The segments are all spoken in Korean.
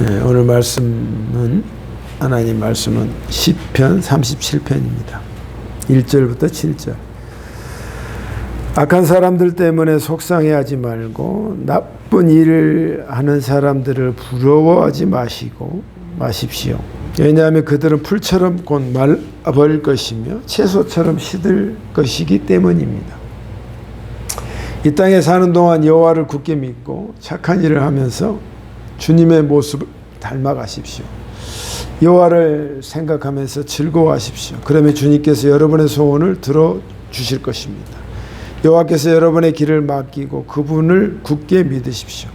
네, 오늘 말씀은 하나님 말씀은 시편 37편입니다. 1절부터 7절. 악한 사람들 때문에 속상해하지 말고 나쁜 일을 하는 사람들을 부러워하지 마시고 마십시오. 왜냐하면 그들은 풀처럼 곧 말아버릴 것이며 채소처럼 시들 것이기 때문입니다. 이 땅에 사는 동안 여호와를 굳게 믿고 착한 일을 하면서 주님의 모습을 닮아가십시오. 여호와를 생각하면서 즐거워하십시오. 그러면 주님께서 여러분의 소원을 들어 주실 것입니다. 여호와께서 여러분의 길을 맡기고 그분을 굳게 믿으십시오.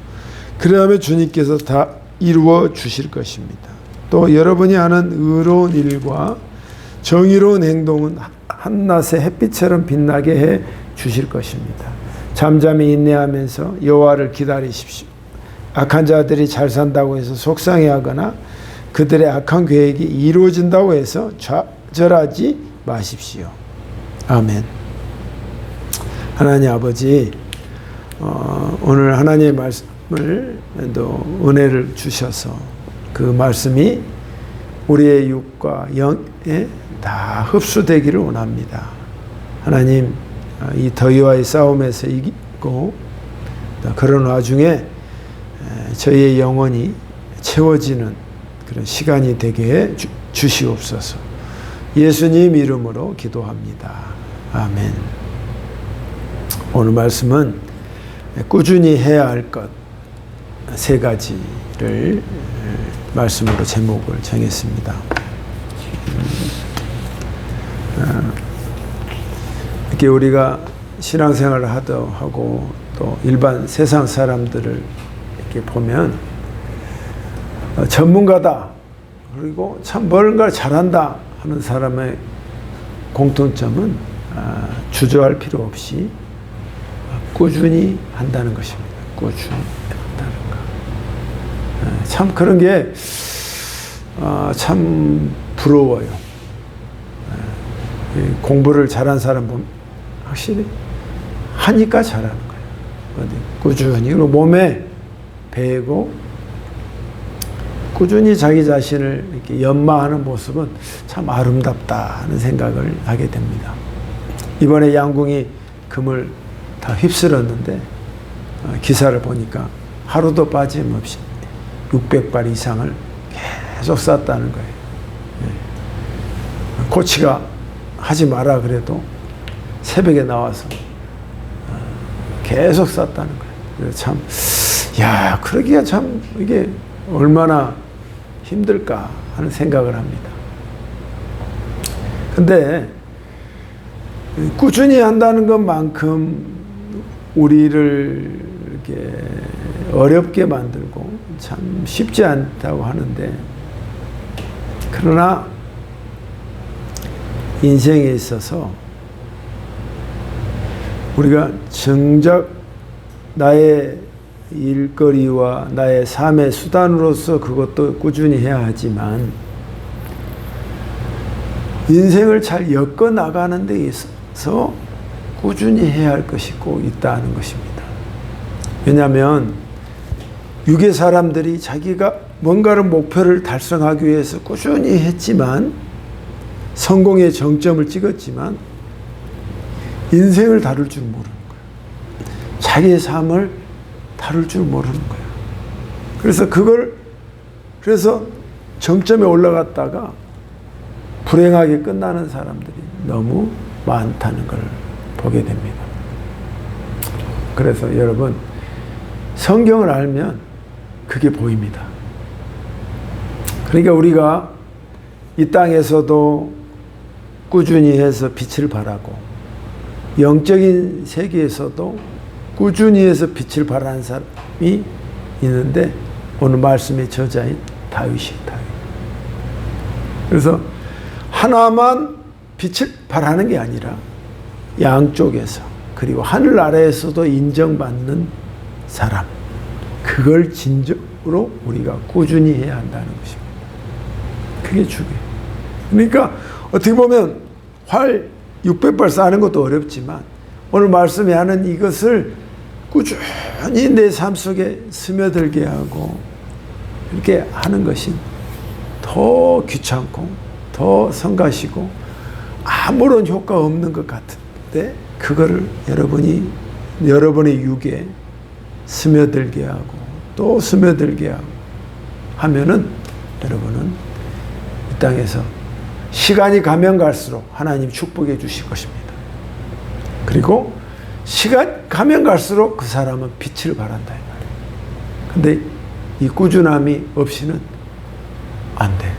그러면 주님께서 다 이루어 주실 것입니다. 또 여러분이 하는 의로운 일과 정의로운 행동은 한낮의 햇빛처럼 빛나게 해 주실 것입니다. 잠잠히 인내하면서 여호와를 기다리십시오. 악한 자들이 잘 산다고 해서 속상해하거나 그들의 악한 계획이 이루어진다고 해서 좌절하지 마십시오. 아멘. 하나님 아버지, 어, 오늘 하나님의 말씀을 또 은혜를 주셔서 그 말씀이 우리의 육과 영에 다 흡수되기를 원합니다. 하나님, 이 더위와의 싸움에서 이기고 그런 와중에 저희의 영혼이 채워지는 그런 시간이 되게 해 주, 시옵소서 예수님 이름으로 기도합니다. 아멘. 오늘 말씀은 꾸준히 해야 할 것 세 가지를 말씀으로 제목을 정했습니다. 어, 이렇게 우리가 신앙생활을 하도 하고 또 일반 세상 사람들을 이렇게 보면 어, 전문가다 그리고 참 뭔가를 잘한다 하는 사람의 공통점은 아, 주저할 필요 없이 꾸준히 한다는 것입니다. 꾸준히 한다는 것. 아, 참 그런 게참 아, 부러워요. 공부를 잘한 사람 보면 확실히 하니까 잘하는 거예요. 꾸준히 그리고 몸에 배고 꾸준히 자기 자신을 이렇게 연마하는 모습은 참 아름답다 하는 생각을 하게 됩니다. 이번에 양궁이 금을 다 휩쓸었는데 어, 기사를 보니까 하루도 빠짐없이 600발 이상을 계속 쐈다는 거예요. 예. 코치가 하지 마라 그래도 새벽에 나와서 어, 계속 쐈다는 거예요. 참, 야, 그러기가 참 이게 얼마나 힘들까 하는 생각을 합니다. 근데 꾸준히 한다는 것만큼 우리를 이렇게 어렵게 만들고 참 쉽지 않다고 하는데 그러나 인생에 있어서 우리가 정작 나의 일거리와 나의 삶의 수단으로서 그것도 꾸준히 해야 하지만 인생을 잘 엮어 나가는 데 있어서 꾸준히 해야 할 것이 꼭 있다는 것입니다. 왜냐하면 육의 사람들이 자기가 뭔가를 목표를 달성하기 위해서 꾸준히 했지만 성공의 정점을 찍었지만 인생을 다룰 줄 모르는 거예요. 자기의 삶을 다룰 줄 모르는 거예요. 그래서 그걸 그래서 정점에 올라갔다가 불행하게 끝나는 사람들이 너무 많다는 걸 보게 됩니다. 그래서 여러분 성경을 알면 그게 보입니다. 그러니까 우리가 이 땅에서도 꾸준히 해서 빛을 발하고 영적인 세계에서도 꾸준히 해서 빛을 발하는 사람이 있는데 오늘 말씀의 저자인 다윗이 다윗. 그래서 하나만 빛을 발하는 게 아니라 양쪽에서 그리고 하늘 아래에서도 인정받는 사람 그걸 진정으로 우리가 꾸준히 해야 한다는 것입니다. 그게 중요해요. 그러니까 어떻게 보면 활 600발 쏴는 것도 어렵지만 오늘 말씀에 하는 이것을 꾸준히 내 삶 속에 스며들게 하고 그렇게 하는 것이 더 귀찮고 더 성가시고 아무런 효과 없는 것 같은데 그거를 여러분이 여러분의 육에 스며들게 하고 또 스며들게 하고 하면은 여러분은 이 땅에서 시간이 가면 갈수록 하나님 축복해 주실 것입니다. 그리고 시간 가면 갈수록 그 사람은 빛을 발한다 이 말이에요. 근데 이 꾸준함이 없이는 안 돼.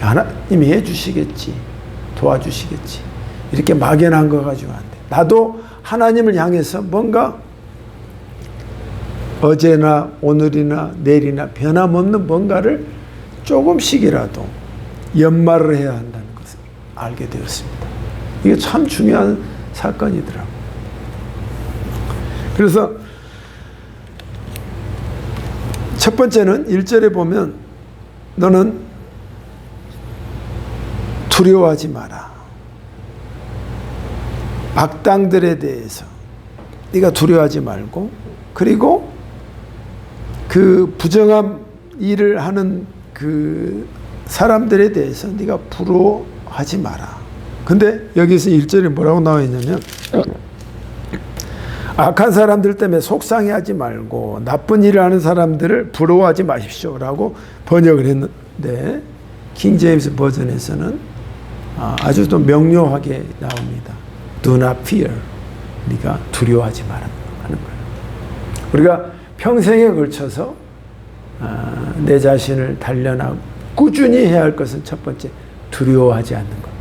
하나님이 해주시겠지. 도와주시겠지. 이렇게 막연한 거 가지고 안 돼. 나도 하나님을 향해서 뭔가 어제나 오늘이나 내일이나 변함없는 뭔가를 조금씩이라도 연말을 해야 한다는 것을 알게 되었습니다. 이게 참 중요한 사건이더라고요. 그래서 첫 번째는 1절에 보면 너는 두려워하지 마라. 악당들에 대해서 네가 두려워하지 말고 그리고 그 부정한 일을 하는 그 사람들에 대해서 네가 부러워하지 마라. 근데 여기서 1절에 뭐라고 나와 있냐면 악한 사람들 때문에 속상해하지 말고 나쁜 일을 하는 사람들을 부러워하지 마십시오라고 번역을 했는데 킹 제임스 버전에서는 아, 아주 또 명료하게 나옵니다. Do not fear. 네가 두려워하지 마라 하는 거예요. 우리가 평생에 걸쳐서 아, 내 자신을 단련하고 꾸준히 해야 할 것은 첫 번째 두려워하지 않는 겁니다.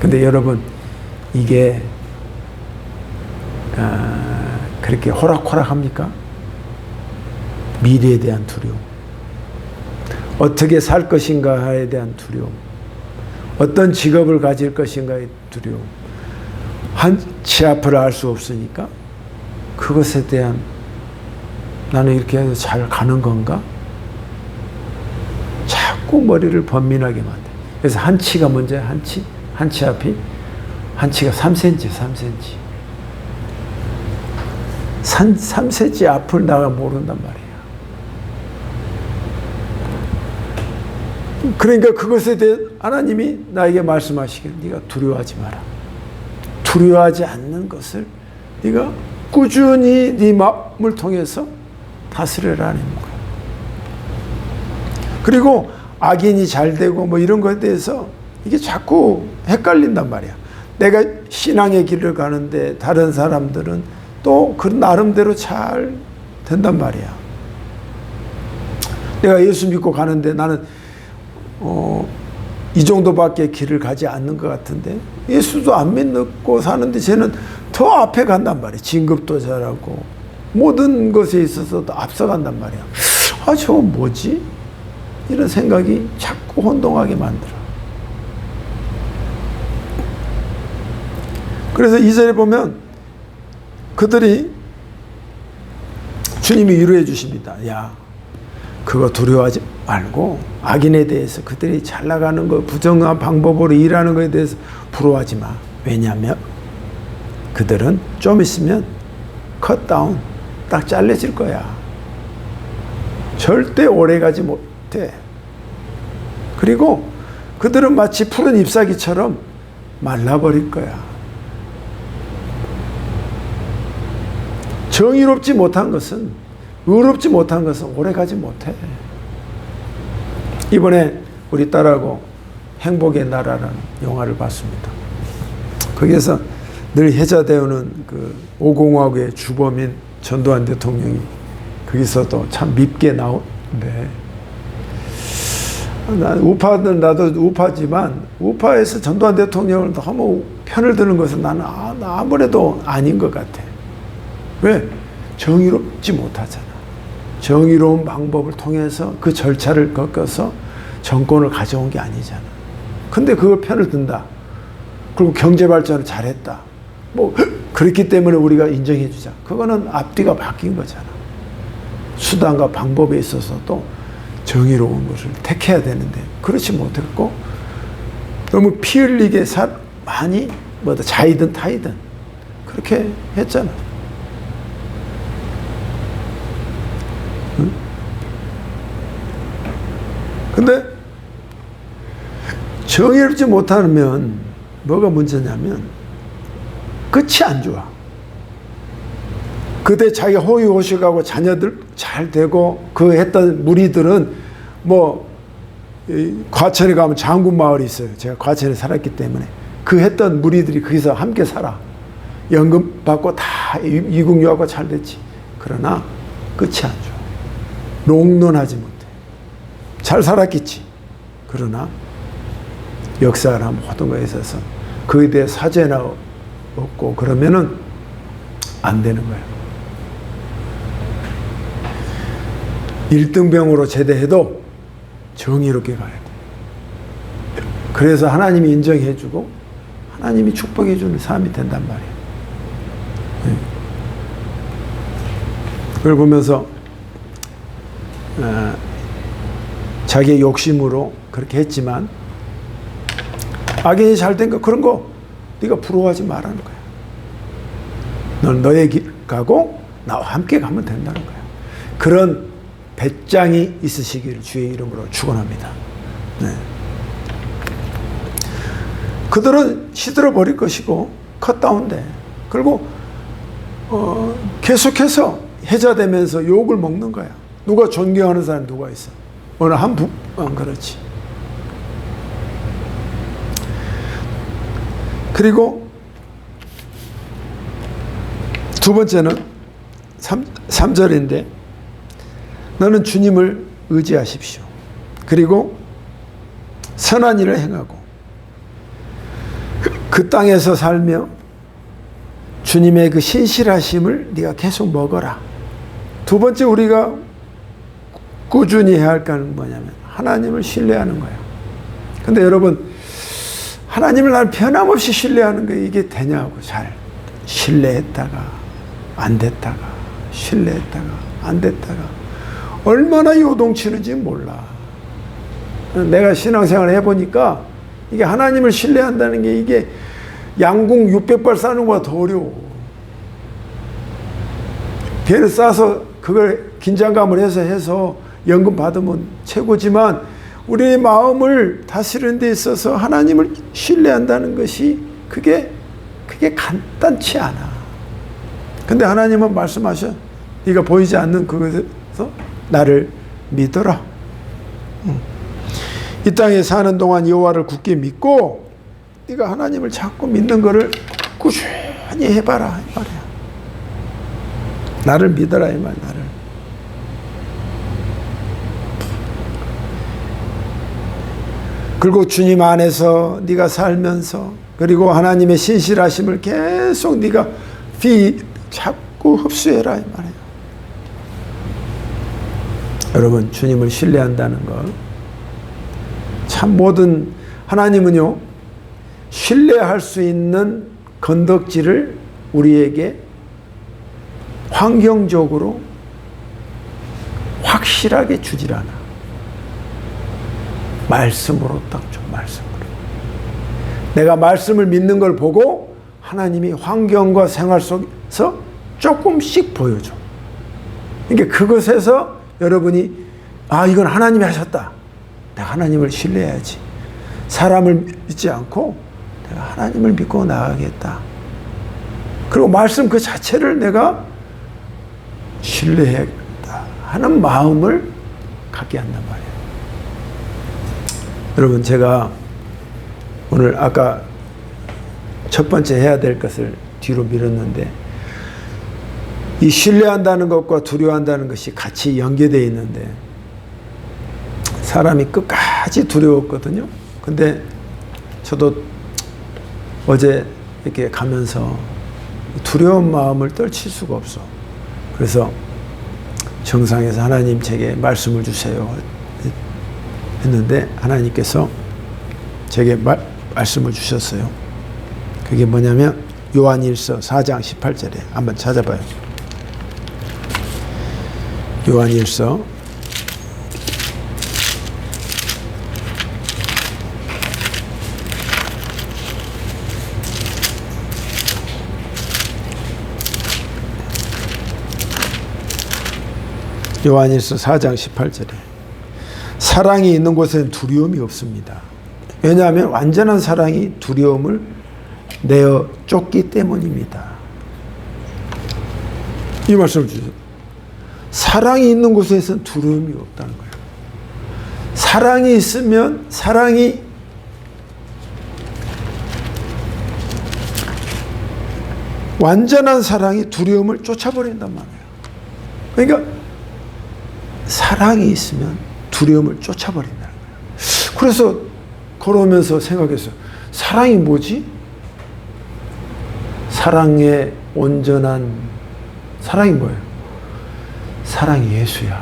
근데 여러분 이게 아, 그렇게 호락호락합니까? 미래에 대한 두려움, 어떻게 살 것인가에 대한 두려움, 어떤 직업을 가질 것인가의 두려움, 한치 앞을 알 수 없으니까 그것에 대한 나는 이렇게 해서 잘 가는 건가? 자꾸 머리를 번민하게 만들. 그래서 한치가 먼저야, 한치. 한치 앞이. 한치가 3cm, 3cm. 산 3cm 앞을 나가 모른단 말이야. 그러니까 그것에 대해 하나님이 나에게 말씀하시길 네가 두려워하지 마라. 두려워하지 않는 것을 네가 꾸준히 네 마음을 통해서 다스려라는 거야. 그리고 악인이 잘 되고 뭐 이런 것에 대해서 이게 자꾸 헷갈린단 말이야. 내가 신앙의 길을 가는데 다른 사람들은 또 그 나름대로 잘 된단 말이야. 내가 예수 믿고 가는데 나는 어, 이 정도밖에 길을 가지 않는 것 같은데 예수도 안 믿고 사는데 쟤는 더 앞에 간단 말이야. 진급도 잘하고 모든 것에 있어서도 앞서간단 말이야. 아, 저거 뭐지? 이런 생각이 자꾸 혼동하게 만들어. 그래서 이 절에 보면 그들이 주님이 위로해 주십니다. 야, 그거 두려워하지 말고 악인에 대해서 그들이 잘 나가는 거 부정한 방법으로 일하는 것에 대해서 부러워하지 마. 왜냐하면 그들은 좀 있으면 컷다운 딱 잘려질 거야. 절대 오래 가지 못해. 그리고 그들은 마치 푸른 잎사귀처럼 말라버릴 거야. 정의롭지 못한 것은 의롭지 못한 것은 오래 가지 못해. 이번에 우리 딸하고 행복의 나라라는 영화를 봤습니다. 거기에서 늘 해자되어오는 그 오공화국의 주범인 전두환 대통령이 거기서도 참 밉게 나오는데 난 우파는 나도 우파지만 우파에서 전두환 대통령을 너무 편을 드는 것은 나는 아무래도 아닌 것 같아. 왜? 정의롭지 못하잖아. 정의로운 방법을 통해서 그 절차를 겪어서 정권을 가져온 게 아니잖아. 근데 그걸 편을 든다. 그리고 경제 발전을 잘했다. 뭐 그렇기 때문에 우리가 인정해 주자. 그거는 앞뒤가 바뀐 거잖아. 수단과 방법에 있어서도 정의로운 것을 택해야 되는데 그렇지 못했고 너무 피 흘리게 사, 많이 뭐다 자이든 타이든 그렇게 했잖아. 근데 정의롭지 못하면 뭐가 문제냐면 끝이 안 좋아. 그때 자기 호의호식하고 자녀들 잘 되고 그 했던 무리들은 뭐이 과천에 가면 장군 마을이 있어요. 제가 과천에 살았기 때문에 그 했던 무리들이 거기서 함께 살아. 연금 받고 다 이- 이국유하고 잘 됐지. 그러나 끝이 안 좋아. 롱런하지 못해. 잘 살았겠지. 그러나 역사나 모든 거에 있어서 그에 대해 사죄나 없고 그러면은 안 되는 거야. 1등병으로 제대해도 정의롭게 가야 돼. 그래서 하나님이 인정해 주고 하나님이 축복해 주는 사람이 된단 말이야. 네. 그걸 보면서 어, 자기의 욕심으로 그렇게 했지만 악인이 잘된 거 그런 거 네가 부러워하지 말라는 거야. 넌 너의 길 가고 나와 함께 가면 된다는 거야. 그런 배짱이 있으시기를 주의 이름으로 축원합니다. 네. 그들은 시들어 버릴 것이고 컷다운돼. 그리고 어, 계속해서 해자되면서 욕을 먹는 거야. 누가 존경하는 사람 누가 있어? 어느 한 부, 어, 그렇지. 그리고 두 번째는 3, 3절인데 너는 주님을 의지하십시오. 그리고 선한 일을 행하고 그, 그 땅에서 살며 주님의 그 신실하심을 네가 계속 먹어라. 두 번째 우리가 꾸준히 해야 할 것은 뭐냐면 하나님을 신뢰하는 거야. 근데 여러분 하나님을 난 변함없이 신뢰하는 게 이게 되냐고 잘 신뢰했다가 안 됐다가 신뢰했다가 안 됐다가 얼마나 요동치는지 몰라. 내가 신앙생활을 해보니까 이게 하나님을 신뢰한다는 게 이게 양궁 600발 싸는 것보다 더 어려워. 배를 싸서 그걸 긴장감을 해서 해서 연금 받으면 최고지만 우리의 마음을 다스리는 데 있어서 하나님을 신뢰한다는 것이 그게 그게 간단치 않아. 근데 하나님은 말씀하셔. 네가 보이지 않는 그것에서 나를 믿어라. 응. 이 땅에 사는 동안 여호와를 굳게 믿고 네가 하나님을 자꾸 믿는 거를 꾸준히 해봐라 이 말이야. 나를 믿어라 이 말. 나를. 그리고 주님 안에서 네가 살면서 그리고 하나님의 신실하심을 계속 네가 비 자꾸 흡수해라 이 말이에요. 여러분 주님을 신뢰한다는 것 참 모든 하나님은요 신뢰할 수 있는 건덕지를 우리에게 환경적으로 확실하게 주질 않아. 말씀으로 딱 줘, 말씀으로. 내가 말씀을 믿는 걸 보고 하나님이 환경과 생활 속에서 조금씩 보여줘. 그러니까 그것에서 여러분이 아, 이건 하나님이 하셨다. 내가 하나님을 신뢰해야지. 사람을 믿지 않고 내가 하나님을 믿고 나가겠다. 그리고 말씀 그 자체를 내가 신뢰해야겠다 하는 마음을 갖게 한단 말이에요. 여러분 제가 오늘 아까 첫 번째 해야 될 것을 뒤로 밀었는데 이 신뢰한다는 것과 두려워한다는 것이 같이 연계되어 있는데 사람이 끝까지 두려웠거든요. 근데 저도 어제 이렇게 가면서 두려운 마음을 떨칠 수가 없어. 그래서 정상에서 하나님 제게 말씀을 주세요. 했는데 하나님께서 제게 말, 말씀을 주셨어요. 그게 뭐냐면 요한일서 4장 18절에 한번 찾아봐요. 요한일서 요한일서 4장 18절에 사랑이 있는 곳에는 두려움이 없습니다. 왜냐하면 완전한 사랑이 두려움을 내어 쫓기 때문입니다. 이 말씀을 주세요. 사랑이 있는 곳에서는 두려움이 없다는 거예요. 사랑이 있으면 사랑이 완전한 사랑이 두려움을 쫓아버린단 말이에요. 그러니까 사랑이 있으면 두려움을 쫓아버린다는 거예요. 그래서 걸어오면서 생각했어요. 사랑이 뭐지? 사랑의 온전한 사랑이 뭐예요? 사랑이 예수야.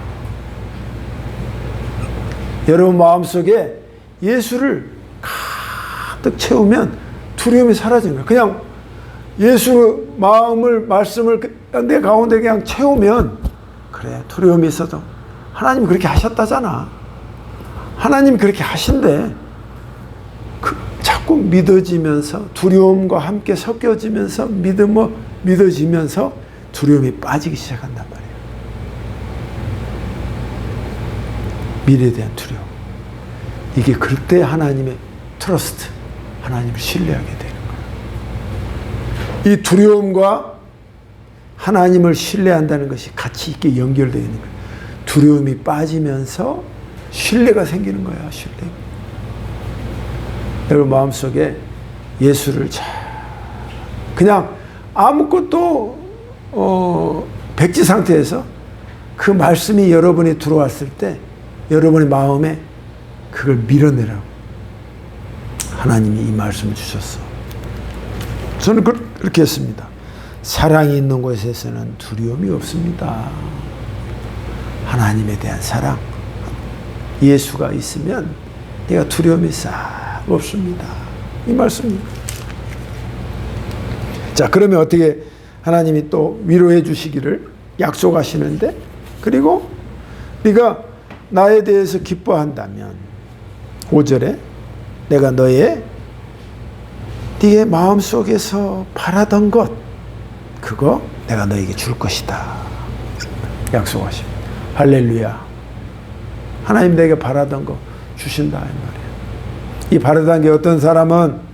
여러분 마음속에 예수를 가득 채우면 두려움이 사라지는 거예요. 그냥 예수 마음을 말씀을 그- 내 가운데 그냥 채우면 그래 두려움이 있어도 하나님 그렇게 하셨다잖아. 하나님 그렇게 하신대. 그, 자꾸 믿어지면서 두려움과 함께 섞여지면서 믿음어 믿어지면서 두려움이 빠지기 시작한단 말이에요. 미래에 대한 두려움. 이게 그때 하나님의 트러스트, 하나님을 신뢰하게 되는 거예요. 이 두려움과 하나님을 신뢰한다는 것이 같이 있게 연결되어 있는 거예요. 두려움이 빠지면서 신뢰가 생기는 거야, 신뢰. 여러분 마음속에 예수를 잘 그냥 아무것도 어, 백지 상태에서 그 말씀이 여러분이 들어왔을 때 여러분의 마음에 그걸 밀어내라고 하나님이 이 말씀을 주셨어. 저는 그- 그렇게 했습니다. 사랑이 있는 곳에서는 두려움이 없습니다. 하나님에 대한 사랑, 예수가 있으면 내가 두려움이 싹 없습니다. 이 말씀입니다. 자, 그러면 어떻게 하나님이 또 위로해 주시기를 약속하시는데 그리고 네가 나에 대해서 기뻐한다면 5절에 내가 너의 네의 마음속에서 바라던 것 그거 내가 너에게 줄 것이다. 약속하십니다. 할렐루야. 하나님 내게 바라던 거 주신다 이 말이에요. 이 바라던 게 어떤 사람은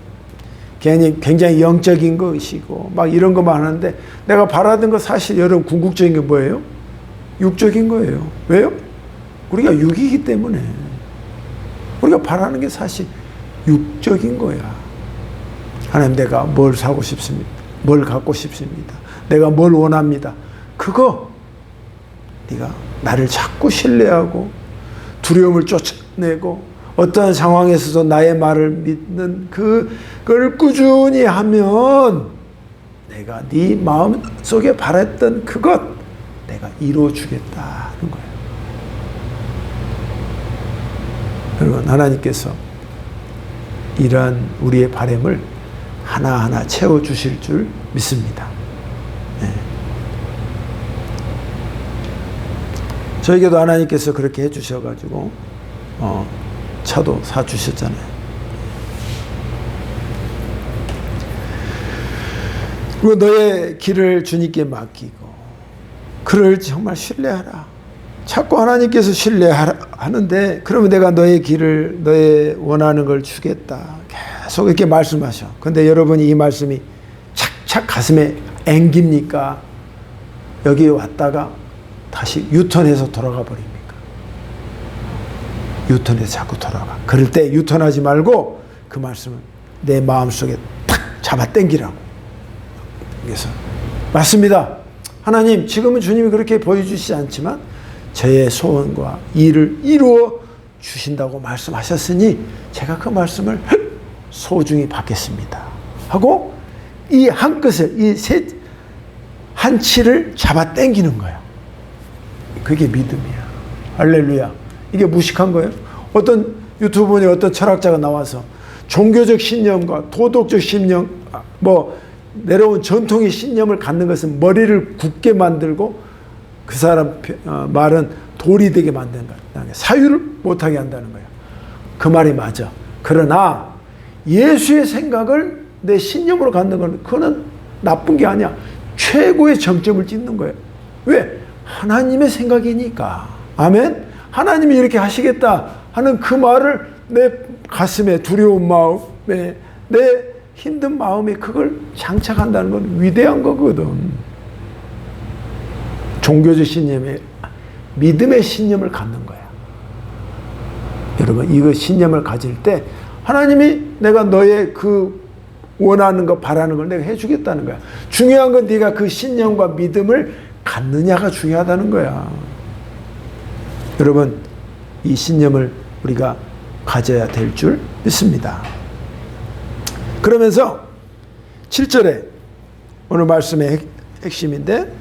굉장히 영적인 것이고 막 이런 것만 하는데 내가 바라던 거 사실 여러분 궁극적인 게 뭐예요? 육적인 거예요. 왜요? 우리가 육이기 때문에 우리가 바라는 게 사실 육적인 거야. 하나님 내가 뭘 사고 싶습니다. 뭘 갖고 싶습니다. 내가 뭘 원합니다. 그거 네가 나를 자꾸 신뢰하고 두려움을 쫓아내고 어떠한 상황에서도 나의 말을 믿는 그걸 꾸준히 하면 내가 네 마음 속에 바랬던 그것 내가 이루어 주겠다는 거예요. 여러분 하나님께서 이러한 우리의 바램을 하나하나 채워 주실 줄 믿습니다. 네. 저에게도 하나님께서 그렇게 해 주셔가지고 어, 차도 사 주셨잖아요. 그리고 너의 길을 주님께 맡기고 그를 정말 신뢰하라. 자꾸 하나님께서 신뢰하는데 그러면 내가 너의 길을 너의 원하는 걸 주겠다. 계속 이렇게 말씀하셔. 근데 여러분이 이 말씀이 착착 가슴에 앵깁니까? 여기 왔다가 다시 유턴해서 돌아가 버립니까? 유턴해서 자꾸 돌아가. 그럴 때 유턴하지 말고 그 말씀을 내 마음속에 탁 잡아 당기라고. 그래서 맞습니다. 하나님 지금은 주님이 그렇게 보여주시지 않지만 저의 소원과 일을 이루어 주신다고 말씀하셨으니 제가 그 말씀을 소중히 받겠습니다. 하고 이 한 끝을 이 셋 한 치를 잡아 당기는 거야. 그게 믿음이야. 할렐루야. 이게 무식한 거예요. 어떤 유튜브에 어떤 철학자가 나와서 종교적 신념과 도덕적 신념, 아, 뭐 내려온 전통의 신념을 갖는 것은 머리를 굳게 만들고 그 사람 어, 말은 돌이 되게 거야. 사유를 못하게 한다는 거야. 그 말이 맞아. 그러나 예수의 생각을 내 신념으로 갖는 건 그거는 나쁜 게 아니야. 최고의 정점을 찍는 거예요. 왜? 하나님의 생각이니까. 아멘. 하나님이 이렇게 하시겠다 하는 그 말을 내 가슴에 두려운 마음에 내 힘든 마음에 그걸 장착한다는 건 위대한 거거든. 종교적 신념에 믿음의 신념을 갖는 거야. 여러분 이거 신념을 가질 때 하나님이 내가 너의 그 원하는 거 바라는 걸 내가 해주겠다는 거야. 중요한 건 네가 그 신념과 믿음을 갖느냐가 중요하다는 거야. 여러분 이 신념을 우리가 가져야 될 줄 믿습니다. 그러면서 7절에 오늘 말씀의 핵, 핵심인데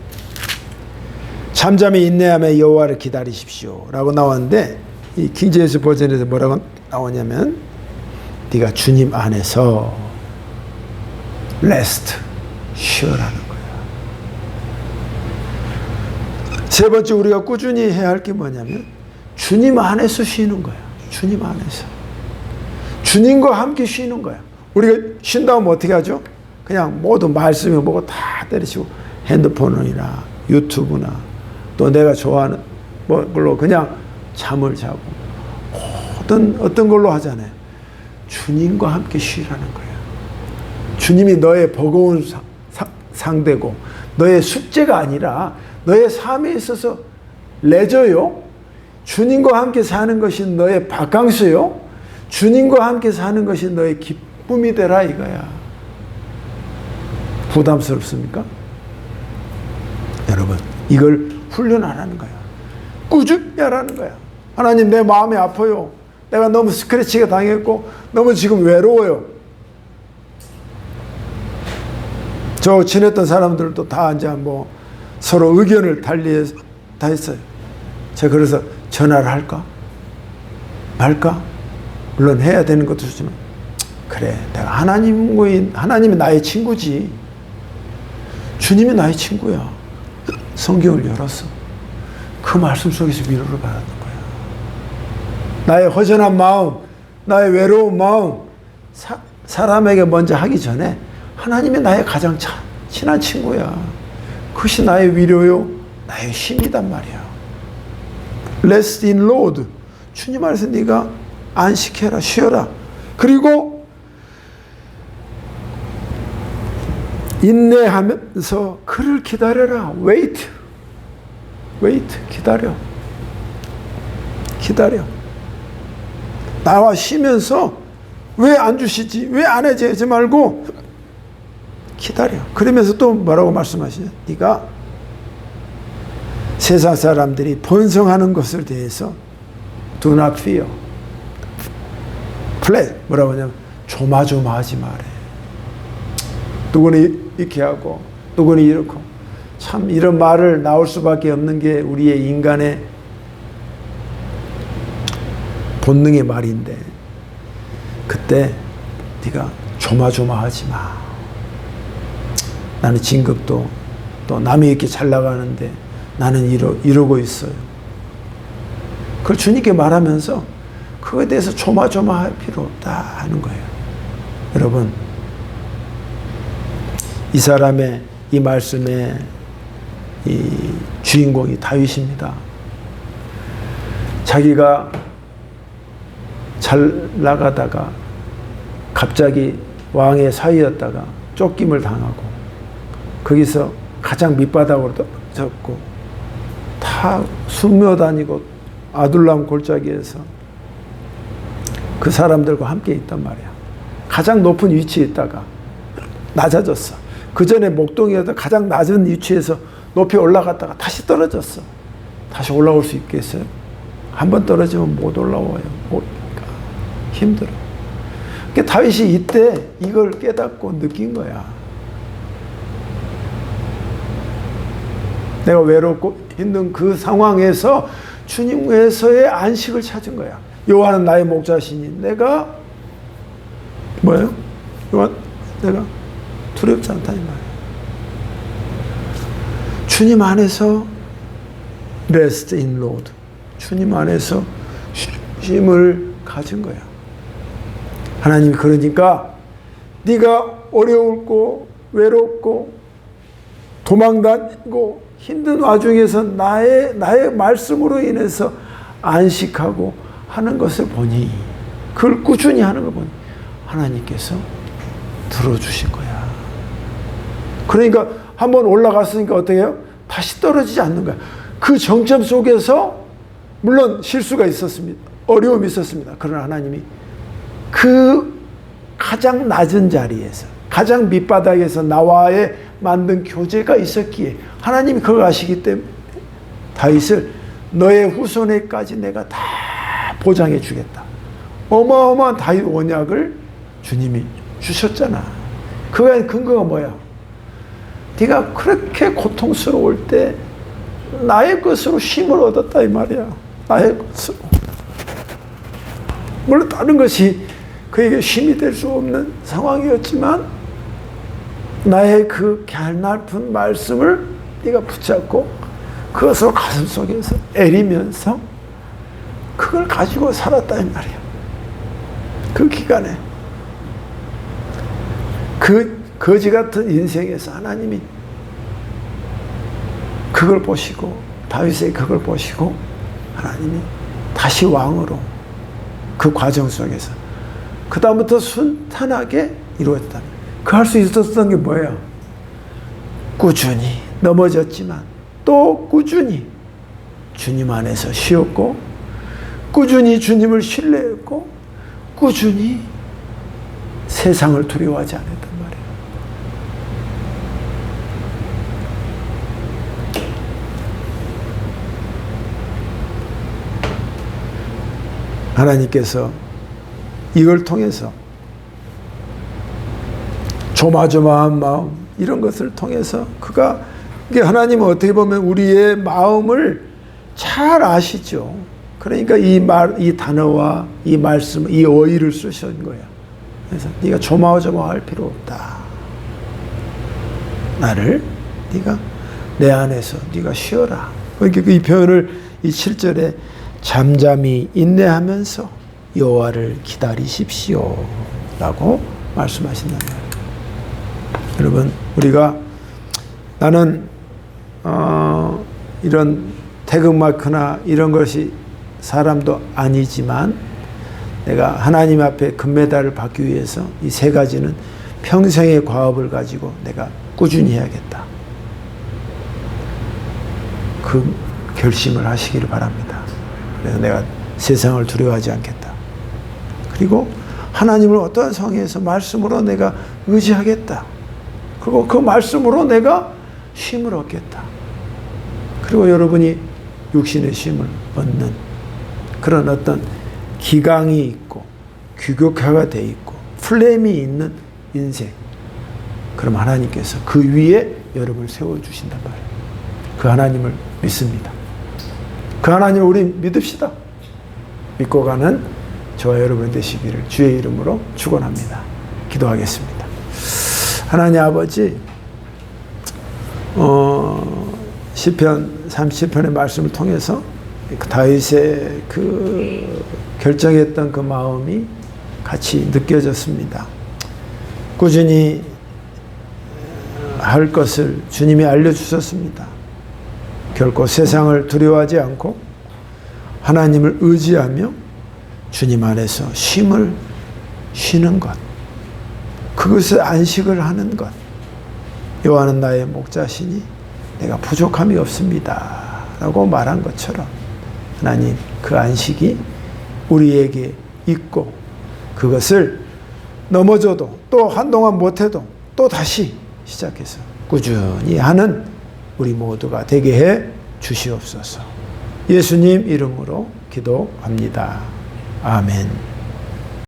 잠잠히 인내하며 여호와를 기다리십시오라고 나왔는데 이 킹제스 버전에서 뭐라고 나오냐면 네가 주님 안에서 레스트 쉬어라는 거야. 세 번째 우리가 꾸준히 해야 할 게 뭐냐면 주님 안에서 쉬는 거야. 주님 안에서. 주님과 함께 쉬는 거야. 우리가 쉰 다음 어떻게 하죠? 그냥 모두 말씀이 뭐고 다 때리시고 핸드폰이나 유튜브나 또 내가 좋아하는 뭐 걸로 그냥 잠을 자고 어떤 어떤 걸로 하잖아요. 주님과 함께 쉬라는 거예요. 주님이 너의 버거운 상대고 너의 숙제가 아니라 너의 삶에 있어서 레저요. 주님과 함께 사는 것이 너의 바캉스요. 주님과 함께 사는 것이 너의 기쁨이 되라 이거야. 부담스럽습니까? 여러분, 이걸 훈련하라는 거야. 꾸준히 하라는 거야. 하나님, 내 마음이 아파요. 내가 너무 스크래치가 당했고, 너무 지금 외로워요. 저 지냈던 사람들도 다 이제 뭐 서로 의견을 달리 다 했어요. 제가 그래서 전화를 할까? 말까? 물론 해야 되는 것도 좋지만, 그래, 내가 하나님과, 하나님이 나의 친구지. 주님이 나의 친구야. 성경을 열었어. 그 말씀 속에서 위로를 받았는 거야. 나의 허전한 마음, 나의 외로운 마음, 사, 사람에게 먼저 하기 전에 하나님이 나의 가장 차, 친한 친구야. 그것이 나의 위로요, 나의 힘이단 말이야. Rest in Lord. 주님 안에서 네가 안식해라, 쉬어라. 그리고 인내하면서 그를 기다려라. wait. wait. 기다려. 기다려. 나와 쉬면서 왜 안 주시지? 왜 안 해지? 하지 말고 기다려. 그러면서 또 뭐라고 말씀하시냐? 네가 세상 사람들이 번성하는 것을 대해서 do not fear. 플랫 뭐라고 하냐면 조마조마하지 말해. 누구는 이렇게 하고 누구는 이렇고 참 이런 말을 나올 수밖에 없는 게 우리의 인간의 본능의 말인데 그때 네가 조마조마하지 마. 나는 진급도 또 남이 이렇게 잘 나가는데 나는 이러, 이러고 있어요. 그걸 주님께 말하면서 그거에 대해서 조마조마할 필요 없다 하는 거예요. 여러분, 이 사람의 이 말씀의 이 주인공이 다윗입니다. 자기가 잘 나가다가 갑자기 왕의 사위였다가 쫓김을 당하고 거기서 가장 밑바닥으로 떨어졌고 다 수며 다니고 아둘람 골짜기에서 그 사람들과 함께 있단 말이야. 가장 높은 위치에 있다가 낮아졌어. 그 전에 목동이었다 가장 낮은 위치에서 높이 올라갔다가 다시 떨어졌어. 다시 올라올 수 있겠어요? 한 번 떨어지면 못 올라와요. 못, 그러니까 힘들어. 그러니까 다윗이 이때 이걸 깨닫고 느낀 거야. 내가 외롭고 힘든 그 상황에서 주님에서의 안식을 찾은 거야. 요한은 나의 목자시니 내가 뭐예요? 요한 내가 두렵지 않다 이 말이야. 주님 안에서 rest in Lord. 주님 안에서 쉼을 가진 거야. 하나님이 그러니까 네가 어려울고 외롭고 도망다니고 힘든 와중에서 나의 나의 말씀으로 인해서 안식하고 하는 것을 보니 그걸 꾸준히 하는 걸 보니 하나님께서 들어주신 거야. 그러니까 한번 올라갔으니까 어떻게 해요? 다시 떨어지지 않는 거야. 그 정점 속에서 물론 실수가 있었습니다. 어려움이 있었습니다. 그러나 하나님이 그 가장 낮은 자리에서 가장 밑바닥에서 나와의 만든 교제가 있었기에 하나님이 그걸 아시기 때문에 다윗을 너의 후손에까지 내가 다 보장해 주겠다. 어마어마한 다윗 원약을 주님이 주셨잖아. 그거의 근거가 뭐야? 네가 그렇게 고통스러울 때 나의 것으로 힘을 얻었다 이 말이야. 나의 것으로. 물론 다른 것이 그에게 힘이 될 수 없는 상황이었지만 나의 그 갸날픈 말씀을 네가 붙잡고 그것을 가슴 속에서 애리면서 그걸 가지고 살았다 이 말이야. 그 기간에 그 거지 같은 인생에서 하나님이 그걸 보시고 다윗의 그걸 보시고 하나님이 다시 왕으로 그 과정 속에서 그 다음부터 순탄하게 이루어졌다. 그 할 수 있었던 게 뭐예요? 꾸준히 넘어졌지만 또 꾸준히 주님 안에서 쉬었고 꾸준히 주님을 신뢰했고 꾸준히 세상을 두려워하지 않았단 말이에요. 하나님께서 이걸 통해서 조마조마한 마음 이런 것을 통해서 그가 이게 하나님은 어떻게 보면 우리의 마음을 잘 아시죠. 그러니까 이 말, 이 단어와 이 말씀, 이 어휘를 쓰신 거야. 그래서 네가 조마조마할 필요 없다. 나를 네가 내 안에서 네가 쉬어라. 그러니까 이 표현을 이 7절에 잠잠히 인내하면서 여호와를 기다리십시오라고 말씀하신단 말이에요. 여러분 우리가 나는 어, 이런 태극마크나 이런 것이 사람도 아니지만 내가 하나님 앞에 금메달을 받기 위해서 이 세 가지는 평생의 과업을 가지고 내가 꾸준히 해야겠다. 그 결심을 하시기를 바랍니다. 그래서 내가 세상을 두려워하지 않겠다. 그리고 하나님을 어떠한 상황에서 말씀으로 내가 의지하겠다. 그리고 그 말씀으로 내가 쉼을 얻겠다. 그리고 여러분이 육신의 쉼을 얻는 그런 어떤 기강이 있고 규격화가 돼 있고 플레임이 있는 인생. 그럼 하나님께서 그 위에 여러분을 세워 주신단 말이에요. 그 하나님을 믿습니다. 그 하나님을 우리 믿읍시다. 믿고 가는 저와 여러분 되시기를 주의 이름으로 축원합니다. 기도하겠습니다. 하나님 아버지, 어, 시편 37편의 말씀을 통해서 그 다윗의 그 결정했던 그 마음이 같이 느껴졌습니다. 꾸준히 할 것을 주님이 알려주셨습니다. 결코 세상을 두려워하지 않고 하나님을 의지하며 주님 안에서 쉼을 쉬는 것. 그것을 안식을 하는 것. 여호와는 나의 목자시니 내가 부족함이 없습니다. 라고 말한 것처럼 하나님 그 안식이 우리에게 있고 그것을 넘어져도 또 한동안 못해도 또 다시 시작해서 꾸준히 하는 우리 모두가 되게 해 주시옵소서. 예수님 이름으로 기도합니다. 아멘.